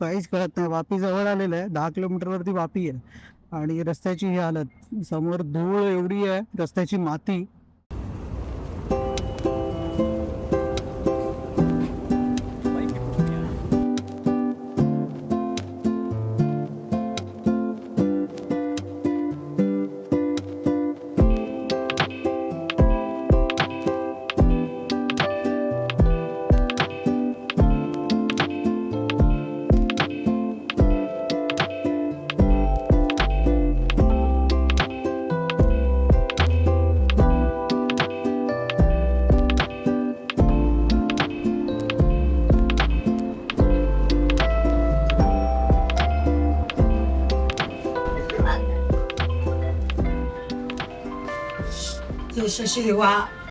काहीच कळत नाही. वापी जवळ आलेलं आहे. दहा किलोमीटरवरती वापी आहे. आणि रस्त्याची ही हालत. समोर धूळ एवढी आहे. रस्त्याची माती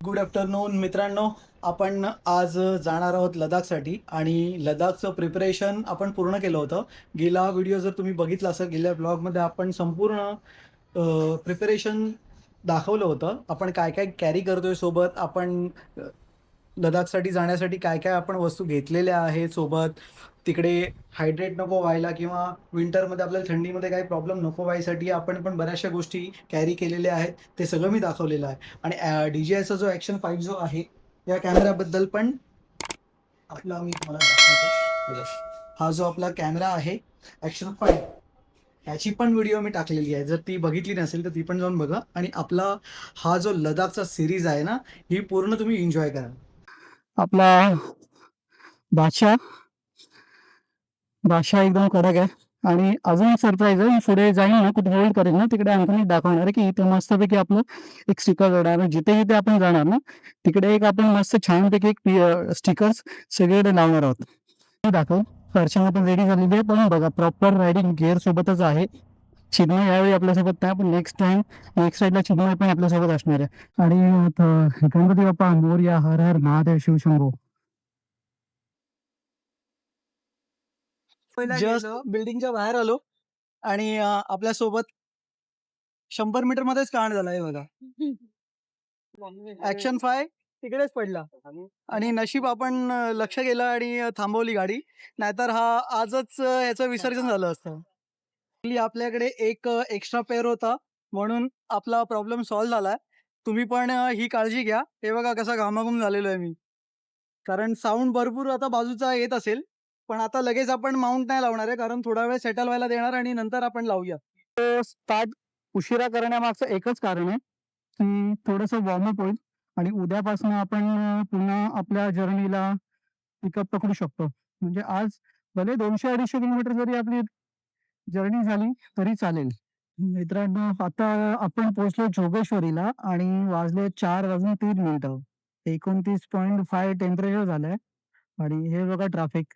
गुड आफ्टरनून मित्रांनो. आपण आज जाणार आहोत लडाखसाठी आणि लडाखचं प्रिपरेशन आपण पूर्ण केलं होतं. गेला व्हिडिओ जर तुम्ही बघितला असेल गेल्या ब्लॉगमध्ये आपण संपूर्ण प्रिपरेशन दाखवलं होतं. आपण काय काय कॅरी करतोय सोबत आपण लदाखसाठी लडाखसाठी जाण्यासाठी काय काय आपण वस्तू घेतलेल्या आहेत सोबत तिकडे हायड्रेट नको व्हायला किंवा विंटरमध्ये आपल्याला थंडीमध्ये काही प्रॉब्लेम नको व्हायसाठी आपण पण बऱ्याचशा गोष्टी कॅरी केलेल्या आहेत. ते सगळं मी दाखवलेलं आहे. आणि डी जी आयचा जो ॲक्शन फाईव्ह जो आहे या कॅमेराबद्दल पण आपला मी तुम्हाला दाखवतो. हा जो आपला कॅमेरा आहे ॲक्शन फाईव्ह ह्याची पण व्हिडिओ मी टाकलेली आहे. जर ती बघितली नसेल तर ती पण जाऊन बघा. आणि आपला हा जो लडाखचा सिरीज आहे ना ही पूर्ण तुम्ही एन्जॉय करा. आपला बादशाह भाषा एकदम कडक आहे. आणि अजून सरप्राईज आहे मी पुढे जाईन ना कुठे होल्ड करेन ना तिकडे अंकनी दाखवणार आहे की इथे मस्तपैकी आपलं एक स्टिकर जोडणार जिथे जिथे आपण जाणार ना तिकडे एक आपण मस्त छानपैकी एक स्टिकर्स सगळीकडे लावणार आहोत. हे दाखव. फरशा पण रेडी झालेली आहे. पण बघा प्रॉपर रायडिंग गिअर सोबतच आहे. चिन्मय यावेळी आपल्यासोबत नाही पण नेक्स्ट टाइम नेक्स्ट साईडला चिन्मय पण आपल्यासोबत असणार आहे. आणि गणपती बाप्पा मोरया हर हर महादेव शिवशंभो. जस्ट बिल्डिंगच्या बाहेर आलो आणि अं, आपल्यासोबत शंभर मीटर मध्येच कांड झालाय बघा. ऍक्शन फाय तिकडेच पडला आणि नशीब आपण लक्ष केलं आणि थांबवली गाडी. नाहीतर हा आजच याचं विसर्जन झालं असतं. आपल्याकडे एक एक्स्ट्रा पेअर होता म्हणून आपला प्रॉब्लेम सॉल्व्ह झालाय. तुम्ही पण ही काळजी घ्या. हे बघा कसा घामाघूम झालेलो आहे मी. कारण साऊंड भरपूर आता बाजूचा येत असेल. पण आता लगेच आपण माउंट नाही लावणार आहे कारण थोडा वेळ सेटल व्हायला देणार आणि नंतर आपण लावूया. स्टार्ट उशिरा करण्यामागचं एकच कारण आहे की थोडस वॉर्मअप होईल आणि उद्यापासून आपण पुन्हा आपल्या जर्नीला पिकअप पकडू शकतो. म्हणजे आज भले दोनशे अडीचशे किलोमीटर जरी आपली जर्नी झाली तरी चालेल. मित्रांनो आता आपण पोहोचलो जोगेश्वरीला आणि वाजले चार वाजून तीन मिनिटं. एकोणतीस पॉईंट फाय टेम्परेचर झालंय. आणि हे बघा ट्रॅफिक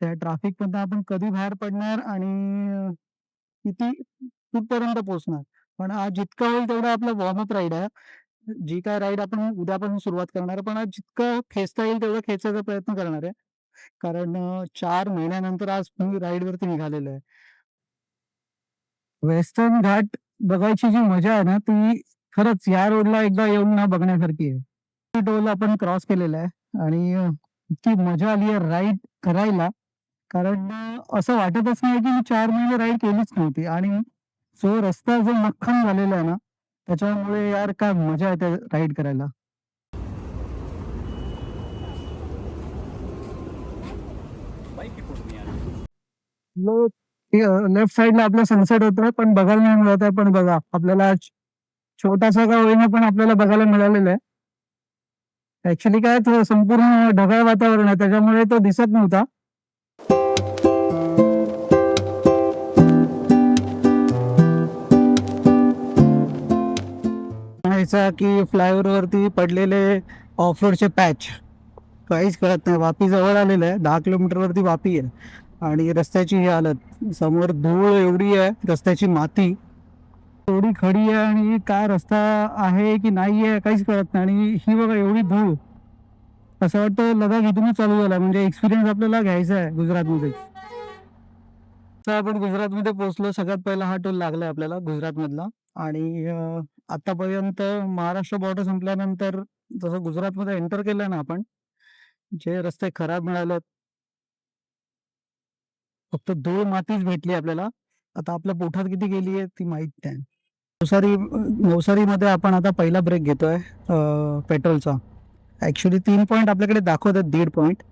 त्या ट्राफिक मधनं आपण कधी बाहेर पडणार आणि किती कुठपर्यंत पोहोचणार? पण आज जितकं होईल तेवढं आपलं वॉर्मअप राईड आहे. जी काय राईड आपण उद्यापासून सुरुवात करणार आहे पण आज जितकं खेचता येईल तेवढं खेचायचा प्रयत्न करणार आहे. कारण चार महिन्यानंतर आज मी राईड वरती निघालेलो आहे. वेस्टर्न घाट बघायची जी मजा आहे ना ती खरंच या रोडला एकदा येऊन ना बघण्यासारखी आहे. टोल आपण क्रॉस केलेला आहे आणि इतकी मजा आली आहे राईड करायला. कारण असं वाटतच नाही की मी चार महिने राईड केलीच नव्हती. आणि जो रस्ता जो मख्खन झालेला आहे ना त्याच्यामुळे यार काय मजा येते राईड करायला. लेफ्ट साइडला आपला सनसेट होतोय पण बघायला नाही मिळत आहे. पण बघा आपल्याला आज छोटासा का होईना पण आपल्याला बघायला मिळालेला आहे. ऍक्च्युली काय संपूर्ण ढगाळ वातावरण आहे. त्याच्यामुळे तो दिसत नव्हता. करायचा की फ्लायओव्हरवरती पडलेले ऑफ रोडचे पॅच काहीच कळत नाही. वापी जवळ आलेलं आहे दहा किलोमीटरवरती वापी आहे. आणि रस्त्याची ही हालत समोर धूळ एवढी आहे रस्त्याची माती. एवढी खडी आहे आणि काय रस्ता आहे की नाही आहे काहीच कळत नाही. आणि ही बघा एवढी धूळ. असं वाटतं लडाख इथूनच चालू झाला. म्हणजे एक्सपिरियन्स आपल्याला घ्यायचा आहे गुजरातमध्ये. तर आपण गुजरातमध्ये पोहोचलो. सगळ्यात पहिला हा टोल लागलाय आपल्याला गुजरातमधला. आणि आतापर्यंत महाराष्ट्र बॉर्डर संपल्यानंतर जसं गुजरातमध्ये एंटर केलं ना आपण जे रस्ते खराब मिळाले फक्त दोन मातीच भेटली आपल्याला. आता आपल्या पोटात किती गेली आहे ती माहीत नाही. नवसारी नवसारीमध्ये आपण आता पहिला ब्रेक घेतोय पेट्रोलचा ॲक्च्युली तीन पॉईंट आपल्याकडे दाखवत आहेत दीड पॉईंट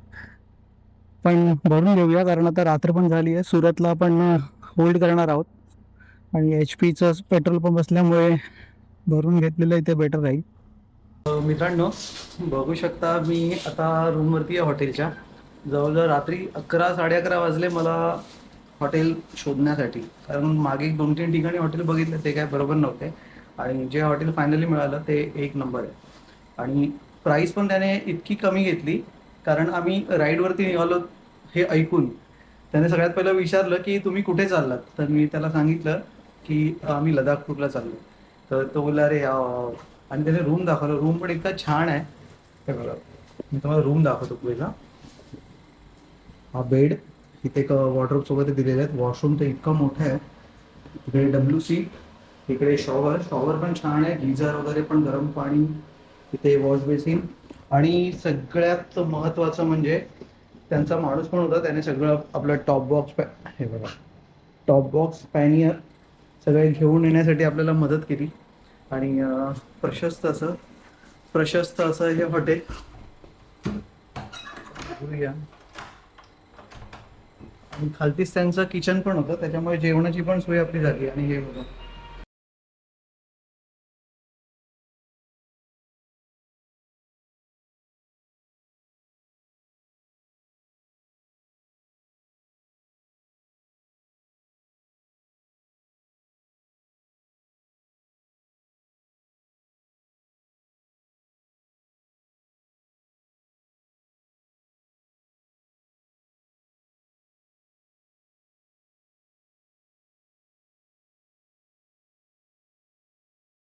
पण भरून घेऊया कारण आता रात्र पण झाली आहे. सुरतला आपण होल्ड करणार आहोत. आणि एच पीचं पेट्रोल पंप असल्यामुळे भरून घेतलेलं इथे बेटर राहील. मित्रांनो बघू शकता मी आता रूमवरती आहे हॉटेलच्या जवळजवळ रात्री अकरा साडे अकरा वाजले मला हॉटेल शोधण्यासाठी. कारण मागे दोन तीन ठिकाणी हॉटेल बघितले ते काय बरोबर नव्हते. आणि जे हॉटेल फायनली मिळालं ते एक नंबर आहे. आणि प्राईस पण त्याने इतकी कमी घेतली कारण आम्ही राईडवरती निघालो हे ऐकून. त्याने सगळ्यात पहिलं विचारलं की तुम्ही कुठे चाललात? तर मी त्याला सांगितलं की आम्ही लडाखपूरला चाललो. तर तो बोलला अरे आणि त्याने रूम दाखवलं. रूम पण इतका छान आहे. हे बघा मी तुम्हाला रूम दाखवतो पहिला हा बेड इथे एक वॉर्डरोब वगैरे दिलेले आहेत. वॉशरूम तर इतकं मोठं आहे. इकडे डब्ल्यू सी इकडे शॉवर शॉवर पण छान आहे. गिझर वगैरे पण गरम पाणी. इथे वॉश बेसिन आणि सगळ्यात महत्वाचं म्हणजे त्यांचा माणूस पण होता. त्याने सगळं आपलं टॉप बॉक्स हे बघा. टॉप बॉक्स पॅनियर सगळे घेऊन येण्यासाठी आपल्याला मदत केली. आणि प्रशस्त असं प्रशस्त असं हे हॉटेल. खालतीच त्यांचं किचन पण होतं त्याच्यामुळे जेवणाची पण सोय आपली झाली आणि हे बघा.